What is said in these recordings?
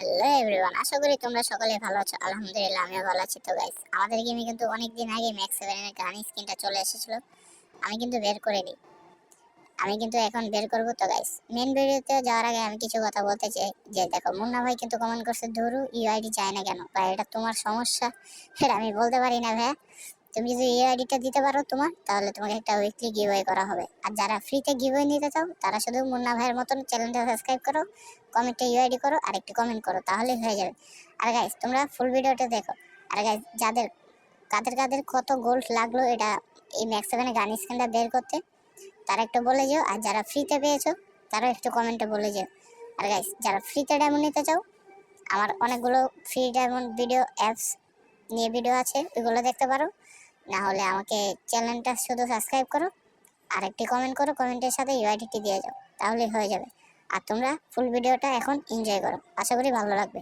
Hello everyone আশা করি তোমরা সকলে ভালো আছো। আলহামদুলিল্লাহ, আমিও ভালো আছি। তো গাইস আমাদের গেমে কিন্তু অনেক দিন আগে ম্যাক্স সেভেনের গান স্ক্রিনটা চলে এসেছিল। আমি কিন্তু বের করে দিই। আমি কিন্তু এখন বের করব তো গাইস মেন ভিডিওতে যাওয়ার আগে আমি কিছু কথা বলতে চাই। যে দেখো, মুন্না ভাই কিন্তু কমেন্ট করছে, ধরু ইউআইডি চায় না কেন? বা এটা তোমার সমস্যা। এটা আমি বলতে পারি না ভাই তুমি যদি ইউআইডিটা দিতে পারো তোমার, তাহলে তোমাকে একটা উইকলি গিভওয়ে করা হবে। আর যারা ফ্রিতে গিভওয়ে নিতে চাও, তারা শুধু মুন্না ভাইয়ের মতন চ্যানেলটা সাবস্ক্রাইব করো কমেন্টে ইউআইডি করো, আর একটি কমেন্ট করো, তাহলেই হয়ে যাবে। আর গাইস তোমরা ফুল ভিডিওটা দেখো। আর গাইস যাদের, কাদের কাদের কত গোল্ড লাগল, এটা এই ম্যাক্স সেভেনে গান স্ক্রিনটা বের করতে, তারা একটু বলে যেও। আর যারা ফ্রিতে পেয়েছ তারা একটু কমেন্টে বলে যেও। আর গাইস যারা ফ্রিতে ডায়মন্ড নিতে চাও, আমার অনেকগুলো ফ্রি ডায়মন্ড ভিডিও অ্যাপস নিয়ে ভিডিও আছে, ওইগুলো দেখতে পারো। না হলে আমাকে চ্যানেলটা শুধু সাবস্ক্রাইব করো আর একটি কমেন্ট করো কমেন্টের সাথে ইউআইডিটি দিয়ে যাও তাহলে হয়ে যাবে। আর তোমরা ফুল ভিডিওটা এখন এনজয় করো। আশা করি ভালো লাগবে।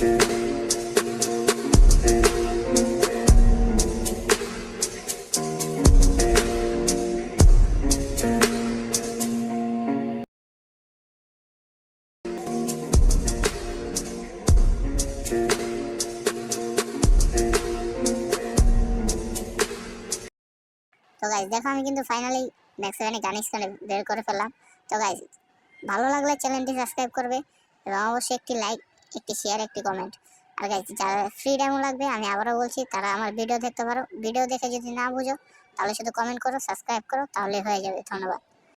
তো গাইজ দেখো আমি কিন্তু ফাইনালি ম্যাক্স সেভেনে গান স্ক্রিনে বের করে ফেললাম। তো গাইজ ভালো লাগলে চ্যানেলটি সাবস্ক্রাইব করবে এবং অবশ্যই একটি লাইক একটি শেয়ার একটি কমেন্ট আর গাইজ যারা ফ্রি ডেমো লাগবে, আমি আবারও বলছি, তারা আমার ভিডিও দেখতে পারো। ভিডিও দেখে যদি না বুঝো, তাহলে শুধু কমেন্ট করো সাবস্ক্রাইব করো, তাহলে হয়ে যাবে। ধন্যবাদ।